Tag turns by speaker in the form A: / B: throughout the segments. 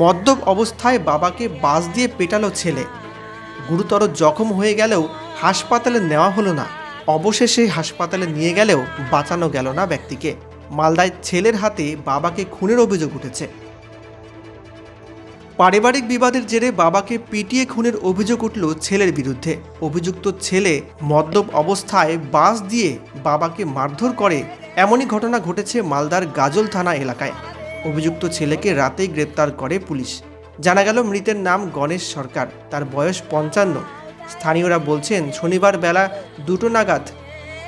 A: মদ্যপ অবস্থায় বাবাকে বাস দিয়ে পেটালো ছেলে। গুরুতর জখম হয়ে গেলেও হাসপাতালে নেওয়া হলো না। অবশেষে হাসপাতালে নিয়ে গেলেও বাঁচানো গেল না ব্যক্তিকে। মালদায় ছেলের হাতে বাবাকে খুনের অভিযোগ উঠেছে। পারিবারিক বিবাদের জেরে বাবাকে পিটিয়ে খুনের অভিযোগ উঠল ছেলের বিরুদ্ধে। অভিযুক্ত ছেলে মদ্যপ অবস্থায় বাস দিয়ে বাবাকে মারধর করে। এমনই ঘটনা ঘটেছে মালদার গাজল থানা এলাকায়। অভিযুক্ত ছেলেকে রাতেই গ্রেপ্তার করে পুলিশ। জানা গেল মৃতের নাম গণেশ সরকার, তার বয়স পঞ্চান্ন। স্থানীয়রা বলছেন, শনিবার বেলা দুটো নাগাদ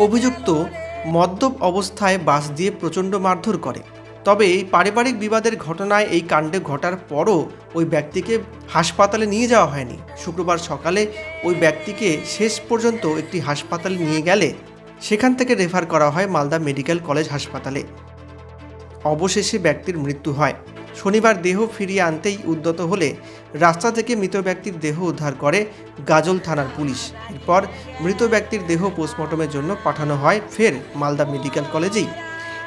A: অভিযুক্ত মদ্যপ অবস্থায় বাস দিয়ে প্রচণ্ড মারধর করে। তবে এই পারিবারিক বিবাদের ঘটনায় এই কাণ্ডে ঘটার পরও ওই ব্যক্তিকে হাসপাতালে নিয়ে যাওয়া হয়নি। শুক্রবার সকালে ওই ব্যক্তিকে শেষ পর্যন্ত একটি হাসপাতালে নিয়ে গেলে সেখান থেকে রেফার করা হয় মালদা মেডিকেল কলেজ হাসপাতালে। অবশেষে ব্যক্তির মৃত্যু হয়। শনিবার দেহ ফিরিয়ে আনতেই উদ্যত হলে রাস্তা থেকে মৃত ব্যক্তির দেহ উদ্ধার করে গাজল থানার পুলিশ। এরপর মৃত ব্যক্তির দেহ পোস্টমর্টমের জন্য পাঠানো হয় ফের মালদা মেডিকেল কলেজেই।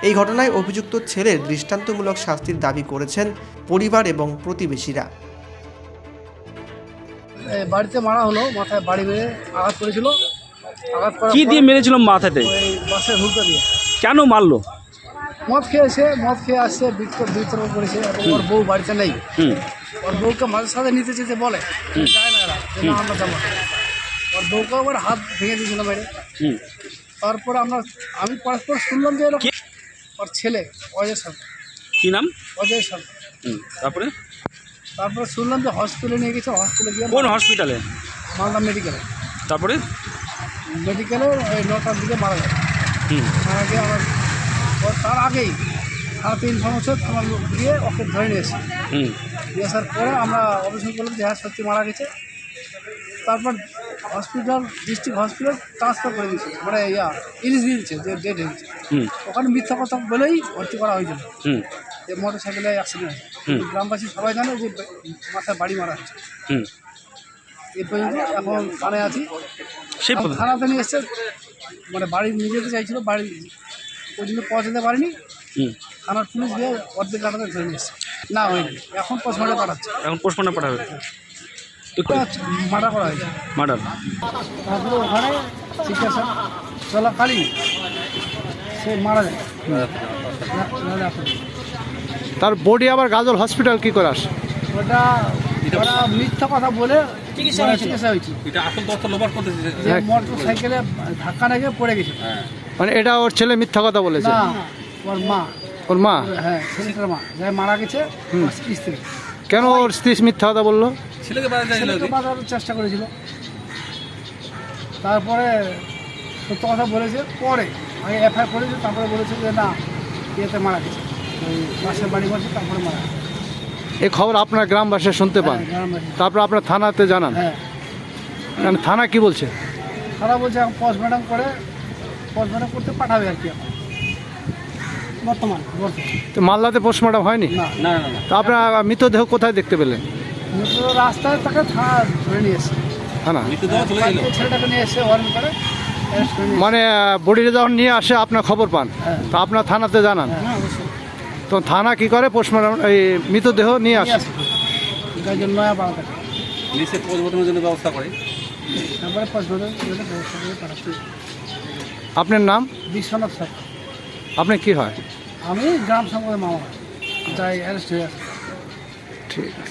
A: এই ঘটনায় অভিযুক্ত ছেলের দৃষ্টান্তমূলক শাস্তির দাবি করেছেন পরিবার এবং প্রতিবেশীরা।
B: বাড়িতে মারা হলো মাথায় বাড়ি মেরে আঘাত করেছিল। আঘাত
C: কি দিয়ে মেরেছিল মাথাতে?
B: ওই বাসের হুলকা দিয়ে।
C: কেন মারলো?
B: মদ খেয়েছে মদ খেয়ে আসছে বিতর্ক করেছে ওর বউ বাড়িতে নেই। ওর বউকে মাঝে সাথে নিতে যেতে বলে যায় না এরা আমরা যাব। ওর বউকে আবার হাত ভেঙে দিয়েছিল বাইরে।
C: হুম।
B: তারপরে আমরা আমি পরস্পর শুনলাম যে এরকম ওর ছেলে অজয় সরকার
C: কি নাম?
B: অজয় সরকার
C: হুম তারপরে?
B: তারপরে শুনলাম যে হসপিটালে নিয়ে গেছে হসপিটালে গিয়ে
C: কোন হসপিটালে?
B: মালদা মেডিকেলে।
C: তারপরে?
B: মেডিকেলে ওই নটার দিকে মারা যায়।
C: হুম।
B: মারা গিয়ে আমার তার আগেই সাড়ে তিন বছর আমার লোক দিয়ে ওকে ধরে নিয়েছে।
C: হুম।
B: নিয়ে আসার পরে আমরা অপারেশন করলাম যে হ্যাঁ সত্যি মারা গেছে। তারপর হসপিটাল ডিস্ট্রিক্ট হসপিটাল ট্রান্সফার করে দিয়েছে। মানে ইয়া ইলিশ দিয়েছে যে ডেট হয়েছে
C: হুম।
B: ওখানে মিথ্যা কথা বলেই ভর্তি করা হয়েছিল।
C: হুম।
B: যে মোটর সাইকেলে অ্যাক্সিডেন্ট। গ্রামবাসী সবাই জানে যে মাথায় বাড়ি মারা হয়েছে।
C: হুম।
B: এই পর্যন্ত এখন থানায় আছি। থানাতে নিয়ে এসছে মানে বাড়ি নিয়ে যেতে চাইছিল বাড়ি পর্যন্ত পৌঁছাতে পারিনি।
C: হুম।
B: থানার পুলিশ গিয়ে অর্ধেক কাটাতে ধরে নিয়ে এসছে না হয়নি। এখন পোস্টমর্টে পাঠাচ্ছে।
C: এখন পোস্টমর্টম পাঠাবে। তো
B: মারা করা হয়েছে।
C: মার্ডার?
B: তারপরে ওখানে চিকিৎসা চলাকালীন সে মারা যায়।
D: তার বডি আবার গাজল হসপিটাল কি করে আসে?
B: ওটা ওরা মিথ্যা কথা বলে চিকিৎসা চিকিৎসা হয়েছে। যে মোটর সাইকেলে ধাক্কা লেগে পড়ে গেছে।
D: মানে এটা ওর ছেলে মিথ্যা কথা বলেছে?
B: না ওর মা।
D: ওর মা?
B: হ্যাঁ ছেলেটার মা। যাই মারা গেছে ওর স্ত্রী।
D: কেন ওর স্ত্রী মিথ্যা কথা বলল?
B: ছেলেকে বাঁচানোর চেষ্টা করেছিল। তারপরে সত্য কথা বলেছে পরে আগে এফআইআর করেছে তারপরে বলেছে যে না ইয়েতে মারা গেছে। ওই বাসের বাড়ি বসে তারপরে মারা গেছে।
D: এই খবর আপনার গ্রামবাসী শুনতে পান।
B: হ্যাঁ,
D: তারপর আপনার থানাতে জানান।
B: হ্যাঁ।
D: মানে থানা কি বলছে?
B: থানা বলছে এখন পোস্টমর্টম করে পোস্টমর্টম করতে পাঠাবে আর কি বর্তমান বর্তমান।
D: তো মালদাতে পোস্টমর্টম হয়নি?
B: না
C: না না না।
D: তা আপনার মৃতদেহ কোথায় দেখতে পেলেন?
B: রাস্তায় তাকে থানা ধরে নিয়ে এসছে।
D: থানা?
B: ছেলেটাকে নিয়ে এসছে ওয়ারেন্ট করে arrest করে নিয়ে
D: মানে বডিটা যখন নিয়ে আসে আপনার খবর পান।
B: হ্যাঁ।
D: তা আপনার থানাতে জানান।
B: হ্যাঁ
D: তো থানা কি করে? পোস্টমর্টম এই মৃতদেহ নিয়ে
B: নিয়ে
D: আসে।
B: জন্য
E: ব্যবস্থা করে?
B: তারপরে পোস্টমর্টম করে ব্যবস্থা করে
D: আপনার নাম?
B: বিশ্বনাথ স্যার
D: আপনি কি হয়?
B: আমি গ্রাম সংবাদের মামা। যাই অ্যারেস্ট হয়ে
D: ঠিক আছে।